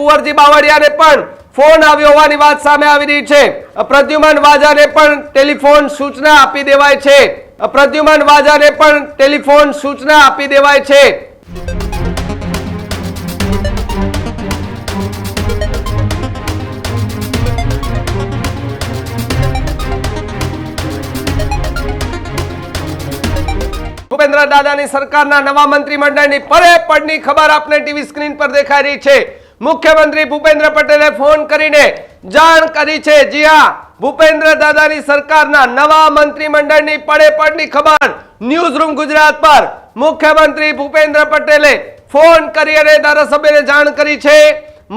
કુંવરજી બાવળિયાને પણ ફોન આવ્યો. હોવાની વાત સામે આવી રહી છે. પ્રદ્યુમન વાજાને પણ ટેલિફોન સૂચના આપી દેવાય છે. પ્રદ્યુમન વાજાને પણ ટેલિફોન સૂચના આપી દેવાય છે. ભૂપેન્દ્ર દાદાની સરકારના નવા મંત્રીમંડળની પરે પડની ખબર આપને ટીવી સ્ક્રીન પર દેખાઈ રહી છે. મુખ્યમંત્રી ભૂપેન્દ્ર પટેલે ફોન કરીને જાણ કરી છે. જી હા ભૂપેન્દ્ર દાદાની સરકારના નવા મંત્રીમંડળની પડે પડની ખબર. ન્યૂઝ રૂમ ગુજરાત પર મુખ્યમંત્રી ભૂપેન્દ્ર પટેલે ફોન કરી અને ધારાસભ્યને જાણ કરી છે.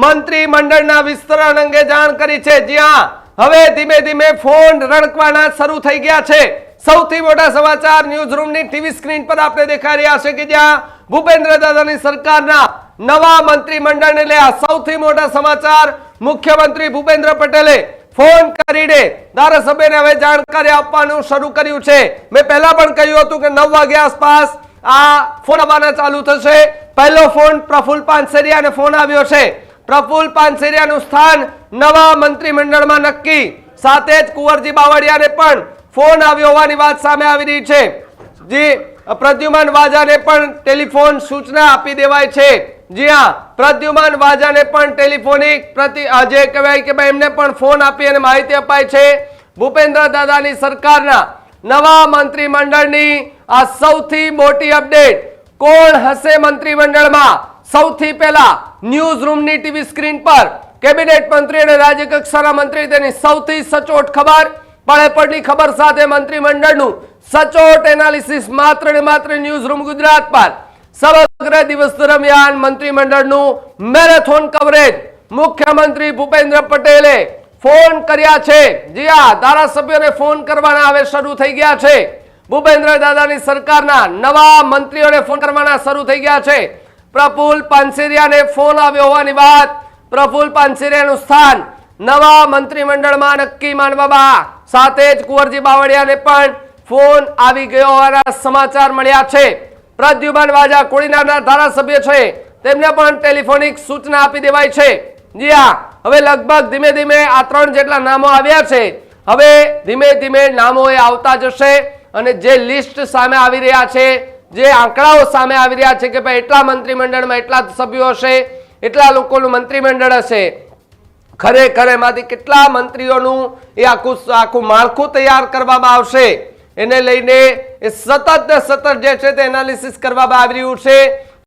મંત્રીમંડળના વિસ્તરણ અંગે જાણ કરી છે. જી હા હવે ધીમે ધીમે ફોન રણકવાના શરૂ થઈ ગયા છે. સૌથી મોટા સમાચાર ન્યૂઝ રૂમની ટીવી સ્ક્રીન પર આપણે દેખાઈ રહ્યા છે કે જ્યાં ભૂપેન્દ્ર દાદાની સરકારના નવા મંત્રીમંડળને લઈ આ સૌથી મોટા સમાચાર. મુખ્યમંત્રી ભૂપેન્દ્ર પટેલે ફોન કરીને ધારાસભ્યને હવે જાણકારી આપવાનું શરૂ કર્યું છે. મેં પહેલા પણ કહ્યું હતું કે નવ વાગ્યા આસપાસ આ ફોન આવવાના ચાલુ થશે. પહેલો ફોન પ્રફુલ પાનસેરિયાને ફોન આવ્યો છે. પ્રફુલ પાનસેરિયાનું સ્થાન નવા મંત્રીમંડળમાં નક્કી. સાથે જ કુંવરજી બાવળિયાને પણ ફોન આવ્યો હોવાની વાત સામે આવી રહી છે. જે, પ્રદ્યુમન વાજાને પણ ટેલિફોન સૂચના આપી દેવાય છે. જી હા, પ્રદ્યુમન વાજાને પણ ટેલિફોનિક પ્રતિ જે કહેવાય કે ભાઈ એમને પણ ફોન આપી અને માહિતી અપાય છે. ભૂપેન્દ્ર દાદાની સરકારના નવા મંત્રીમંડળની આ સૌથી મોટી અપડેટ કોણ હશે મંત્રીમંડળમાં? સૌથી પહેલા ન્યૂઝ રૂમની ટીવી સ્ક્રીન પર કેબિનેટ મંત્રી અને રાજ્ય કક્ષાના મંત્રી તેની સૌથી સચોટ ખબર. પડે પડની ખબર સાથે મંત્રીમંડળનું સચોટ એનાલિસિસ માત્ર ને માત્ર ન્યૂઝ રૂમ ગુજરાત પર. સમગ્ર દિવસ દરમિયાન મંત્રીમંડળનું મેરેથોન કવરેજ મુખ્યમંત્રી ભૂપેન્દ્ર પટેલે ફોન કર્યા છે. જી હા, ધારાસભ્યોને ફોન કરવાના હવે શરૂ થઈ ગયા છે. ભૂપેન્દ્ર દાદાની સરકારના નવા મંત્રીઓને ફોન કરવાના શરૂ થઈ ગયા છે. પ્રફુલ પાનસેરિયાને ફોન આવ્યો હોવાની વાત. પ્રફુલ પાનસેરિયાનું સ્થાન નવા મંત્રીમંડળમાં નક્કી માનવામાં સાથે જ કુંવરજી બાવળિયાને પણ ફોન આવી ગયો હોવાના સમાચાર મળ્યા છે. પ્રદ્યુમન વાજા કોડીનારના ધારાસભ્ય છે. તેમને પણ ટેલિફોનિક સૂચના આપી દેવાય છે. જી હા, હવે લગભગ ધીમે ધીમે આ ત્રણ જેટલા નામો આવ્યા છે. હવે ધીમે ધીમે નામો એ આવતા જશે અને જે લિસ્ટ સામે આવી રહ્યા છે, જે આંકડાઓ સામે આવી રહ્યા છે કે ભાઈ એટલા મંત્રીમંડળમાં એટલા સભ્યો હશે, એટલા લોકોનું મંત્રીમંડળ હશે. ખરેખર એમાંથી કેટલા મંત્રીઓનું એ આખું આખું માળખું તૈયાર કરવામાં આવશે? એને લઈને એ સતત સતત જે છે તે એનાલિસિસ કરવામાં આવી રહ્યું છે.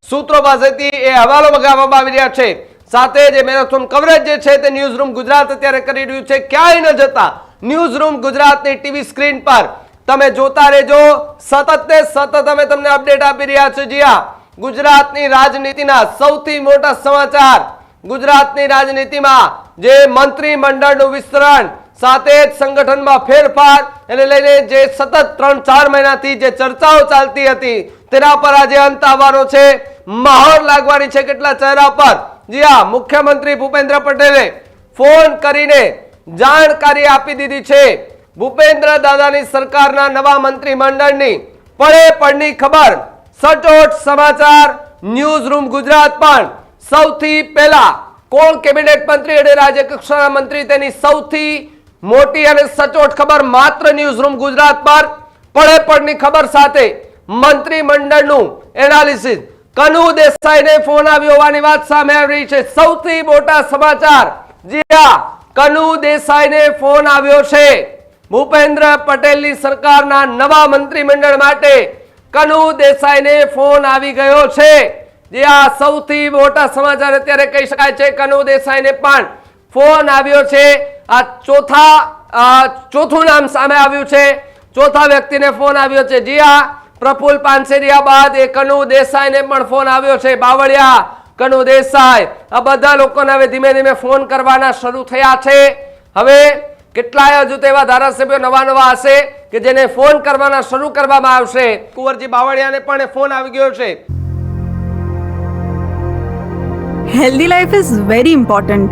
સૂત્રો પાસેથી એ હવાલો મગાવવામાં આવી રહ્યા છે. સાથે જે મેરેથોન કવરેજ જે છે તે ન્યૂઝ રૂમ ગુજરાત અત્યારે કરી રહ્યું છે. ક્યાંય ન જતા ન્યૂઝ રૂમ ગુજરાતની ટીવી સ્ક્રીન પર. તમે જોતા રહેજો. સતત ને સતત અમે તમને અપડેટ આપી રહ્યા છે જી ગુજરાતની રાજનીતિના સૌથી મોટા સમાચાર ગુજરાતની રાજનીતિમાં જે મંત્રીમંડળનું વિસ્તરણ સાથે જ સંગઠનમાં ફેરફાર એને લઈને જે સતત ત્રણ ચાર મહિનાથી જે ચર્ચાઓ ચાલતી હતી, તેના પર આજે અંત આવવાનો છે. મહોર લાગવાની છે કેટલા ચહેરા પર? જી હા, મુખ્યમંત્રી ભૂપેન્દ્ર પટેલે ફોન કરીને જાણકારી આપી દીધી છે. ભૂપેન્દ્ર દાદાની સરકારના નવા મંત્રીમંડળની પડે પડની ખબર, સચોટ સમાચાર ન્યૂઝ રૂમ ગુજરાત પણ સૌથી પહેલા કોણ કેબિનેટ મંત્રી અને રાજ્ય કક્ષાના મંત્રી તેની સૌથી મોટી અને સચોટ ખબર માત્ર ન્યૂઝ રૂમ ગુજરાત પર. પડે પડની ખબર સાથે મંત્રીમંડળનું એનાલિસિસ કનુ દેસાઈને ફોન આવ્યો. હોવાની વાત સામે આવી રહી છે. સૌથી મોટા સમાચાર. જી કનુ દેસાઈને ફોન આવ્યો છે. ભૂપેન્દ્ર પટેલની સરકારના નવા મંત્રીમંડળ માટે કનુ દેસાઈને ફોન આવી ગયો છે. જે આ સૌથી મોટા સમાચાર અત્યારે કહી શકાય છે. કનુ દેસાઈને પણ ફોન આવ્યો છે. આ ચોથા ચોથું નામ સામે આવ્યું છે. ચોથા વ્યક્તિને ફોન આવ્યો છે. જી હા પ્રફુલ પાનસેરિયા બાદ એ કનુ દેસાઈને પણ ફોન આવ્યો છે. બાવળિયા, કનુ દેસાઈ, આ બધા લોકોને હવે ધીમે ધીમે ફોન કરવાના શરૂ થયા છે. હવે કેટલાય હજુ તેવા ધારાસભ્યો નવા નવા હશે કે જેને ફોન કરવાના શરૂ કરવામાં આવશે. કુંવરજી બાવળિયાને પણ ફોન આવી ગયો છે. Healthy life is very important